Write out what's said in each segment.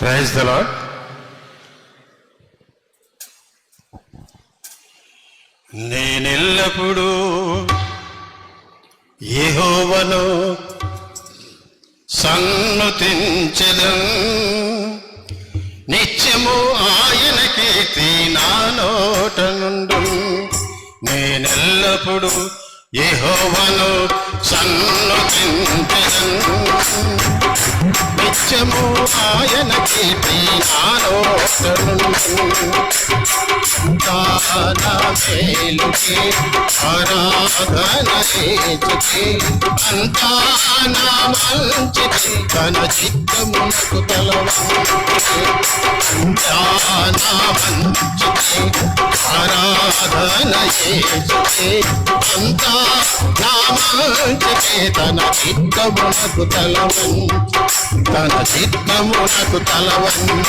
Praise the lord నేనెల్లప్పుడూ యెహోవను సన్నుతించెదం. నిత్యము ఆయన కీర్తి నా నోట నుండు. నేనెల్లప్పుడూ యెహోవను సన్నుతించెదం నిత్యము ఆయన కీర్తి నా దాన మేలుకి ఆరాధన చేచుకి అంతా నా మంచిది తన చిత్తమునకు తలవంచి దాన మంచిది ఆరాధన అంతా తన చిత్తమునకు తలవన్ తన చిత్తమునకు తలవన్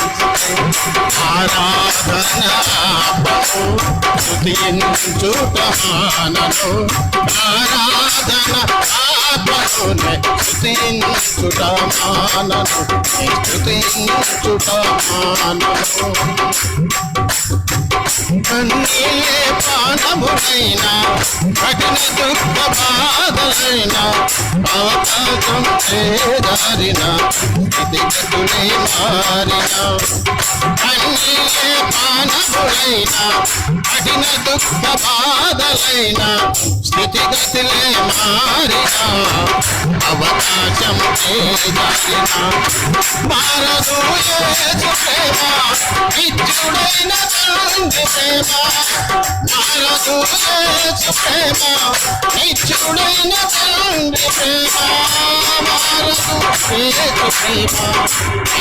ఆరాధన స్తుతించుట ఆరాధన చుటమానను చుటమానను కన్నీయే పానములైన కఠిన దుఃఖ బాధలైన అవకాశం చేదారిన స్థితిగతులే మారిన కన్నీయే పానములైన కఠిన దుఃఖ బాధలైన స్థితిగతులే మారిన అవకాశం చేదారిన మారదు ఏ ప్రేమ తండ్రి ప్రేమ మారదు యేసు ప్రేమ నిత్యుడైన తండ్రి ప్రేమ మారదు యేసు ప్రేమ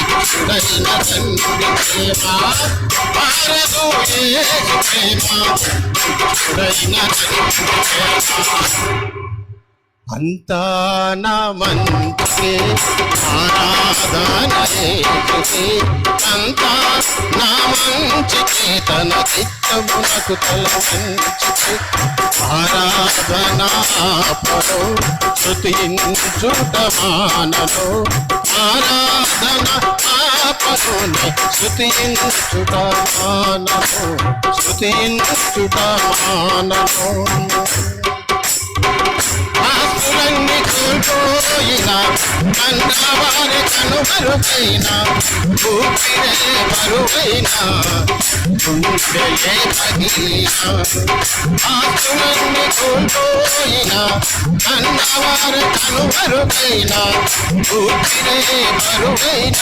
నిత్యుడైన తండ్రి ప్రేమ మారదు ప్రేమ నిత్యుడైన తండ్రి ప్రేమ అంతా నా మంత్రి ఆరాధన అంతా నా మంచి చేతన చిత్తమునకు తల మంచి ఆరాధన పరో శృతించుట మానను ఆరాధన ఆపరుని శృతించుట మానను శృతించుట మానను ఆస్తులన్నీ కోల్పోయిన కన్నవారి కనుమరుగైన ఊపిరే బరువైన గుండెలే పగిలిన ఆస్తులన్నీ కోల్పోయిన కన్నవారి కనుమరుగైన ఊపిరే బరువైన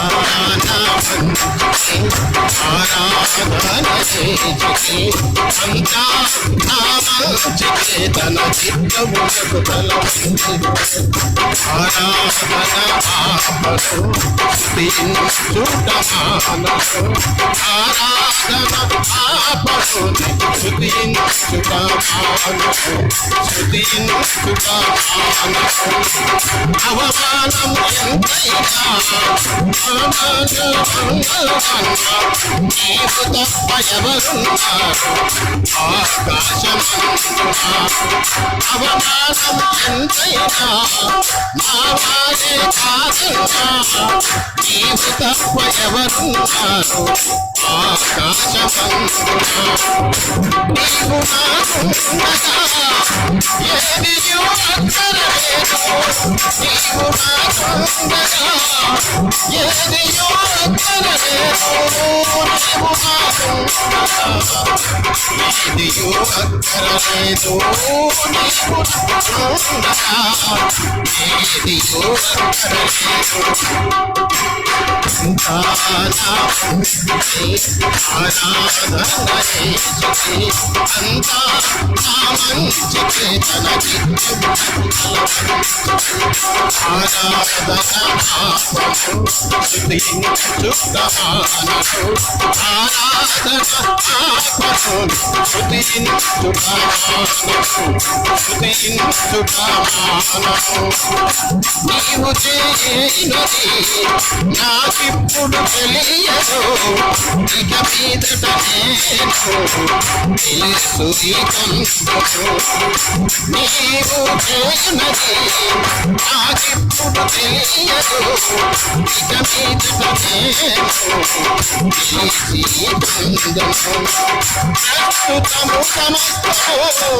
యెహోవాయి చిత్తములకు అవమానం ఎంతైనా నీకు అవమానం ఎంతైనా నా వారే కాదున్నా నీవు తప్ప ఎవరున్నారు ఆకాశమందున నీవు నాకుండగా అక్కరలేదు నీవు నాకుండగా అక్కరలేదు నీవు నాకుండగా అక్కరలేదు నీవు నాకుండగా ఏదియో అక్కరలేదు ఆరాధన నీవు చేయనది నాకిప్పుడు తెలియదు ఇక మీదట నేను తెలుసు నీవు చేసినది నాకిప్పుడు తెలియదు ఇక మీదట నేను తెలిసి ప్రస్తుతము సమస్తము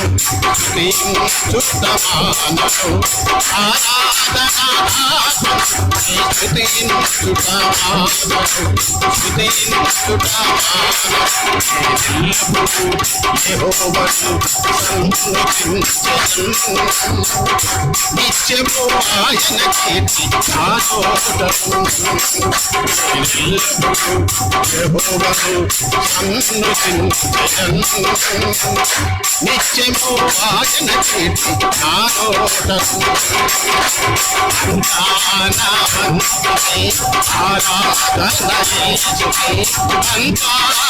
నా మంచిది ఆరాధన చేసి అంతా నా మంచిది తన చిత్తము ఆరాధన ఆత్మను చుట్టమానను ఆరాధన ఆత్మను చుట్టమానను నిత్యము ఆయన